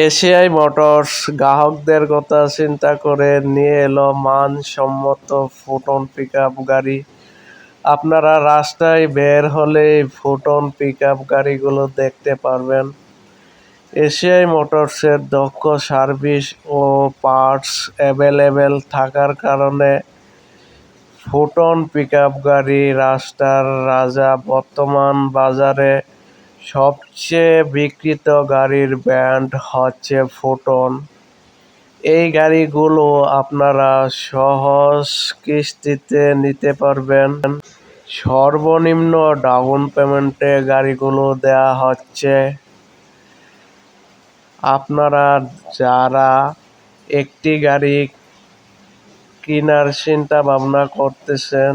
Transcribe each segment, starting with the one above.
এশিয়াই মোটরস, গ্রাহকদের কথা চিন্তা করে নিয়ে এলো মানসম্মত ফুটন পিকআপ গাড়ি। আপনারা রাস্তায় বের হলেই ফুটন পিকআপ গাড়িগুলো দেখতে পারবেন। এশিয়াই মোটরসের দক্ষ সার্ভিস ও পার্টস অ্যাভেলেবেল থাকার কারণে ফুটন পিকআপ গাড়ি রাস্তার রাজা বর্তমান বাজারে সবচেয়ে বিক্রিত গাড়ির ব্র্যান্ড হচ্ছে ফুটন এই গাড়িগুলো আপনারা সহজ কিস্তিতে নিতে পারবেন। সর্বনিম্ন ডাউন পেমেন্টে গাড়িগুলো দেয়া হচ্ছে। আপনারা যারা একটি গাড়ি কেনার চিন্তা ভাবনা করতেছেন,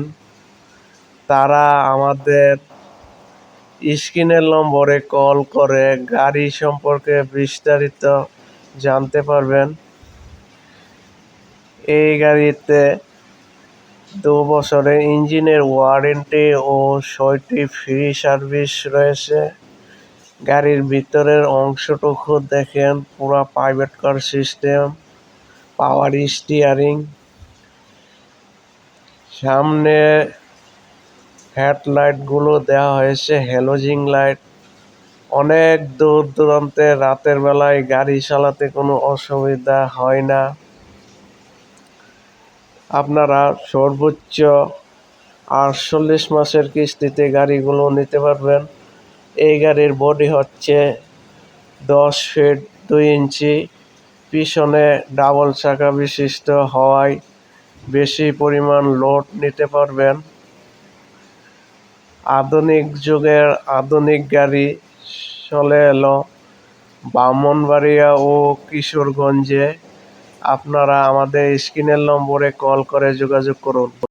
তারা আমাদের স্ক্রিনের নম্বরে কল করে গাড়ি সম্পর্কে বিস্তারিত জানতে পারবেন। এই গাড়িতে দু বছরের ইঞ্জিনের ওয়ারেন্টি ও ছয়টি ফ্রি সার্ভিস রয়েছে। গাড়ির ভিতরের অংশটুকু দেখেন, পুরা private car system, power steering. সামনে হেডলাইটগুলো দেওয়া হয়েছে হ্যালোজিং লাইট। অনেক দূর দূরান্তে রাতের বেলায় গাড়ি চালাতে কোনো অসুবিধা হয় না। আপনারা সর্বোচ্চ আটচল্লিশ মাসের কিস্তিতে গাড়িগুলো নিতে পারবেন। এই গাড়ির বডি হচ্ছে দশ ফিট দুই ইঞ্চি, পিছনে ডাবল চাকা বিশিষ্ট হওয়ায় বেশি পরিমাণ লোড নিতে পারবেন। আধুনিক যুগের আধুনিক গাড়ি চলে এলো ব্রাহ্মণবাড়িয়া ও কিশোরগঞ্জে। আপনারা আমাদের স্ক্রিনের নম্বরে কল করে যোগাযোগ করুন।